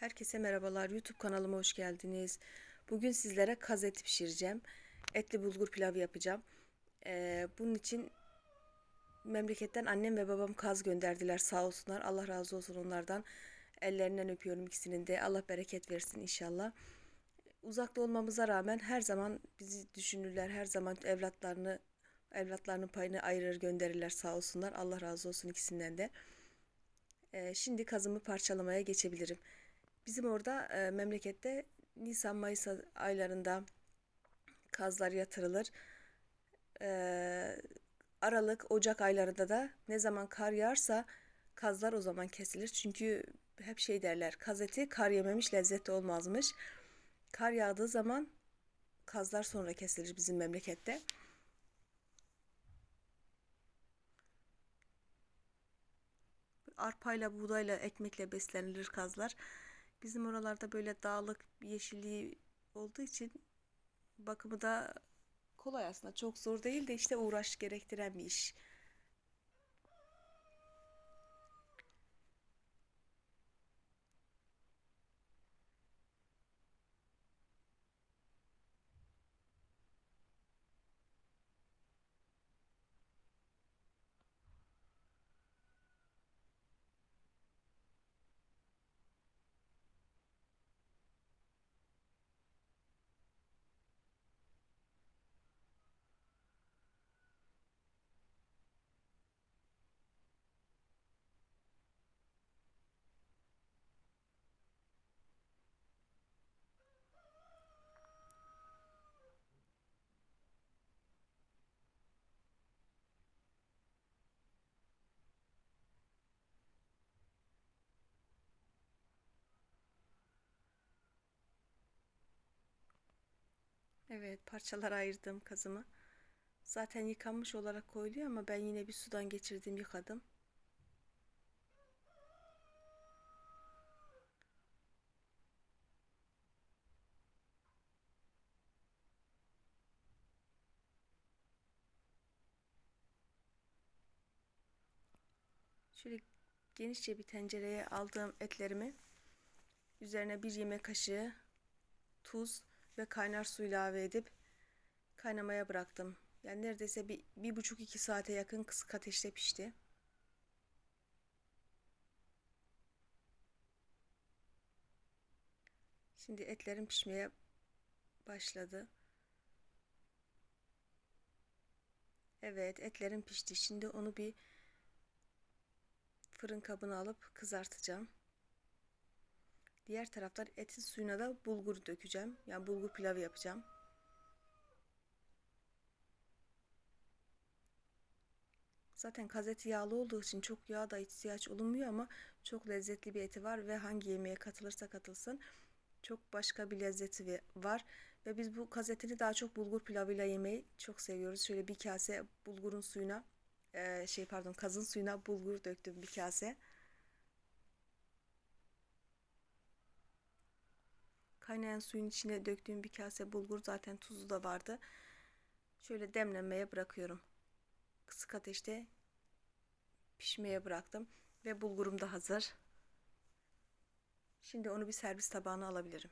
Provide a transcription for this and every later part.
Herkese merhabalar. YouTube kanalıma hoş geldiniz. Bugün sizlere kaz eti pişireceğim. Etli bulgur pilavı yapacağım. Ee, bunun için memleketten annem ve babam kaz gönderdiler sağ olsunlar. Allah razı olsun onlardan. Ellerinden öpüyorum ikisinin de. Allah bereket versin inşallah. Uzakta olmamıza rağmen her zaman bizi düşünürler. Her zaman evlatlarını evlatlarının payını ayırır gönderirler sağ olsunlar. Allah razı olsun ikisinden de. Ee, şimdi kazımı parçalamaya geçebilirim. Bizim orada e, memlekette Nisan Mayıs aylarında kazlar yatırılır. E, Aralık Ocak aylarında da ne zaman kar yağarsa kazlar o zaman kesilir. Çünkü hep şey derler kaz eti kar yememiş lezzetli olmazmış. Kar yağdığı zaman kazlar sonra kesilir bizim memlekette. Arpayla, buğdayla, ekmekle beslenilir kazlar. Bizim oralarda böyle dağlık yeşilliği olduğu için bakımı da kolay aslında. Çok zor değil de işte uğraş gerektiren bir iş. Evet, parçalara ayırdım kazımı. Zaten yıkanmış olarak koyuluyor ama ben yine bir sudan geçirdim, yıkadım. Şöyle genişçe bir tencereye aldığım etlerimi üzerine bir yemek kaşığı tuz ve kaynar su ilave edip kaynamaya bıraktım. Yani neredeyse bir, bir buçuk iki saate yakın kısık ateşte pişti. Şimdi etlerim pişmeye başladı. Evet etlerim pişti. Şimdi onu bir fırın kabına alıp kızartacağım. Diğer taraftan etin suyuna da bulgur dökeceğim. Yani bulgur pilavı yapacağım. Zaten kazeti yağlı olduğu için çok yağ da ihtiyaç olunmuyor ama çok lezzetli bir eti var ve hangi yemeğe katılırsa katılsın çok başka bir lezzeti var. Ve biz bu kazetini daha çok bulgur pilavıyla yemeyi çok seviyoruz. Şöyle bir kase bulgurun suyuna şey pardon kazın suyuna bulgur döktüm bir kase. Kaynayan suyun içine döktüğüm bir kase bulgur zaten tuzu da vardı. Şöyle demlenmeye bırakıyorum. Kısık ateşte pişmeye bıraktım ve bulgurum da hazır. Şimdi onu bir servis tabağına alabilirim.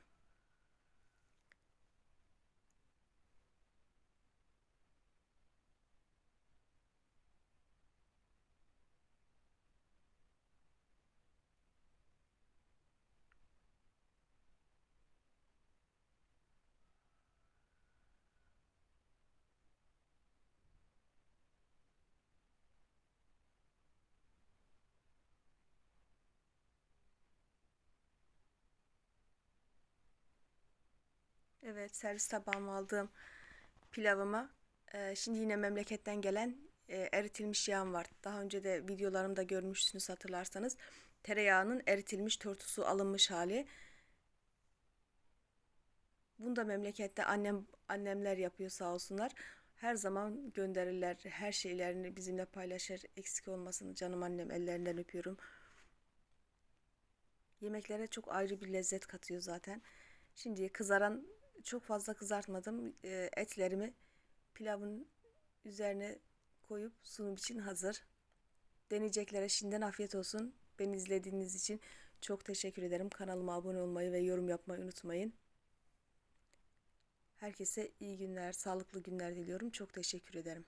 Evet servis tabağıma aldığım pilavıma e, şimdi yine memleketten gelen e, eritilmiş yağım var. Daha önce de videolarımda görmüşsünüz hatırlarsanız. Tereyağının eritilmiş tortusu alınmış hali. Bunu da memlekette annem annemler yapıyor sağ olsunlar. Her zaman gönderirler. Her şeylerini bizimle paylaşır. Eksik olmasın canım annem ellerinden öpüyorum. Yemeklere çok ayrı bir lezzet katıyor zaten. Şimdi kızaran çok fazla kızartmadım. E, etlerimi pilavın üzerine koyup sunum için hazır. Deneyeceklere şimdiden afiyet olsun. Beni izlediğiniz için Çok teşekkür ederim. Kanalıma abone olmayı ve yorum yapmayı unutmayın. Herkese iyi günler, sağlıklı günler diliyorum. Çok teşekkür ederim.